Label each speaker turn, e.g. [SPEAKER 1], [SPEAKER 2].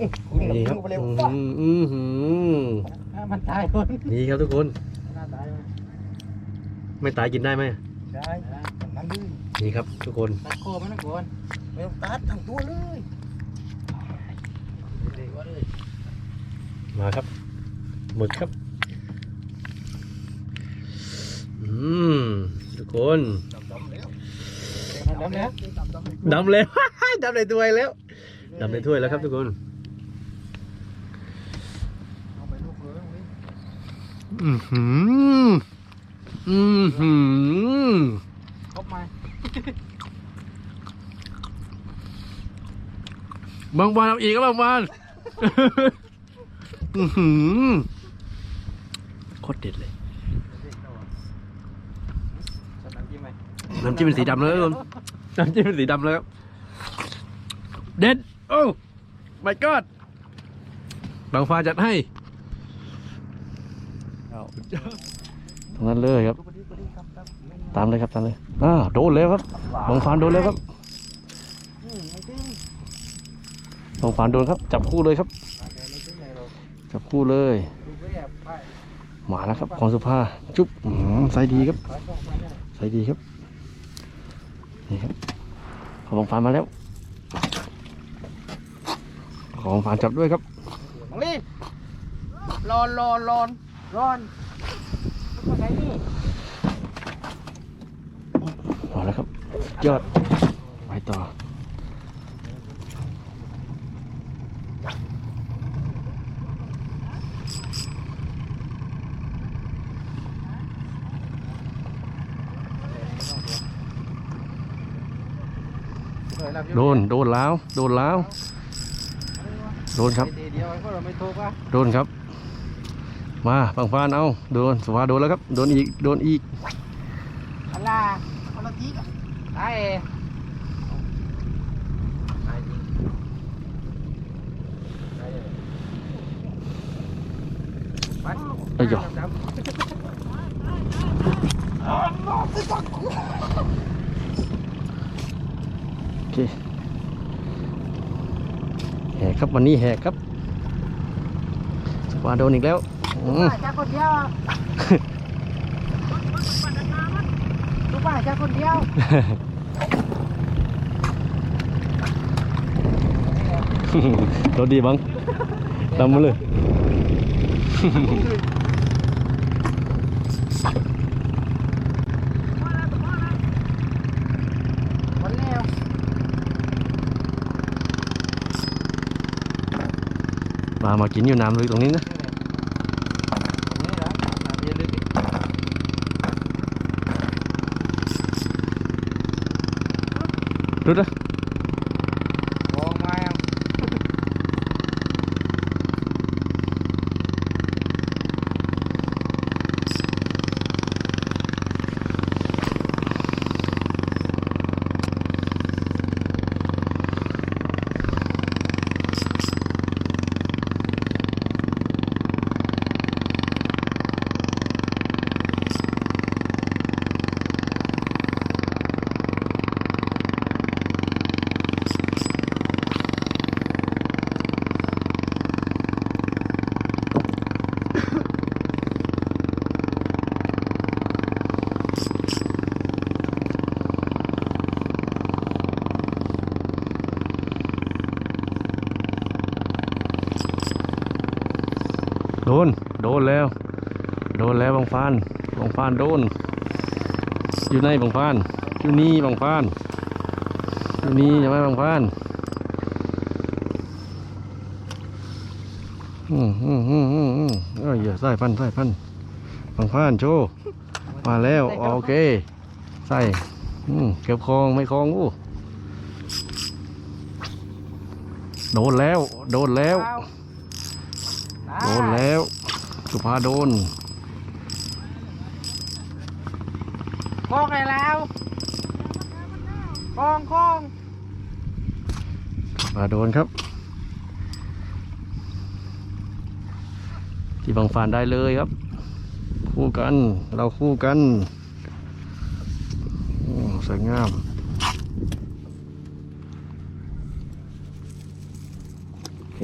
[SPEAKER 1] นี่ครับ
[SPEAKER 2] เร็ว
[SPEAKER 1] อืมอืมอืม
[SPEAKER 2] มันตายคน
[SPEAKER 1] นี่ครับทุกคน
[SPEAKER 2] น่าตาย
[SPEAKER 1] ไม่ตายกินได้ไหม
[SPEAKER 2] ได้นั่นเลย
[SPEAKER 1] นี่ครับทุกคน
[SPEAKER 2] ตัดคอมันนะก่อนไม่ต้องตัดทั้งตัวเลยเด็กว่าเลย
[SPEAKER 1] มาครับหมึกครับ อืมทุกคน
[SPEAKER 2] ดำแล้วดำแล้ว
[SPEAKER 1] ดำเลยดำในถ้วยแล้วดำในถ้วยแล้วครับทุกคน
[SPEAKER 2] เอาไปลูกเลย
[SPEAKER 1] อือหืออือหือ
[SPEAKER 2] ครบไหม
[SPEAKER 1] บางวันเอาอีกก็บางวันอือหือโคตรเด็ดเลย
[SPEAKER 2] สนามจิ้มไหม
[SPEAKER 1] น้ำจิ้มเป็นสีดำแล้วครับน้ำจิ้มเป็นสีดำแล้วครับเด็ดโอ้ my god บางฟ้าจัดให้ ตรงนั้นเลยครับ
[SPEAKER 2] ดูไปดิไปดิครับครับ
[SPEAKER 1] ตามเลยครับตามเลยอ่าโดนแล้วครับบางฟานโดนแล้วครับ
[SPEAKER 2] อืมไม่ถึง
[SPEAKER 1] บางฟานโดนครับ จับคู่เลยครับ
[SPEAKER 2] แต่ไม่ถึงไหนหรอก
[SPEAKER 1] จับคู่เลย
[SPEAKER 2] ดูไปแอบไป
[SPEAKER 1] มาแล้วครับของสุภาจุ๊บอื้อหือใส่ดีครับ
[SPEAKER 2] ไปสองไปเนี่ย
[SPEAKER 1] ใส่ดีครับนี่ครับของบางฟานมาแล้ว ของบางฟานจับด้วยครับ
[SPEAKER 2] มังลีร้อนร้อนร้อน ร้อนมาไหนนี่
[SPEAKER 1] มาแล้วครับ ยอดไปต่อโดน โดนแล้ว โดนแล้ว โดนครับ
[SPEAKER 2] เดียวไอ้พวกเราไม่โทรป่ะ
[SPEAKER 1] โดนครับ มาบางฟานเอาโดนสุภาโดนแล้วครับโดนอีกโดนอีก
[SPEAKER 2] อัลลาอัลลาจีกไอ้ตายจริงตายเลยไป
[SPEAKER 1] เอ้ยหยอโอเคแหกครับวันนี้แหกครับสุภาโดนอีกแล้วอืม
[SPEAKER 2] จ้าคนเดียวลูกป้าจ้าคนเดียว
[SPEAKER 1] โดนดีบ้างตามมาเลย
[SPEAKER 2] วันแล้ว
[SPEAKER 1] มามากินอยู่น้ำเลยตรงนี้นะ
[SPEAKER 2] นี่นะเย็นเลยดิ
[SPEAKER 1] รุด ดน โดนแล้ว โดนแล้วบางฟานบางฟานโดน อยู่ในบางฟานอยู่นี่บางฟานอยู่นี่ใช่ไหมบางฟานอืมอืมอืมอืมอืมเอ้ยอย่าใส่พันใส่พันบางฟานโชว์มาแล้วโอเคใส่อืมเก็บคลองไม่คลองอู้โดนแล้ว โดนแล้ว โดนแล้ว สุภาโดน
[SPEAKER 2] คล้องไงแล้วคล้องคล้อง
[SPEAKER 1] สุภาโดนครับ ที่บางฟานได้เลยครับ คู่กัน เราคู่กันโอ้สวยงามเค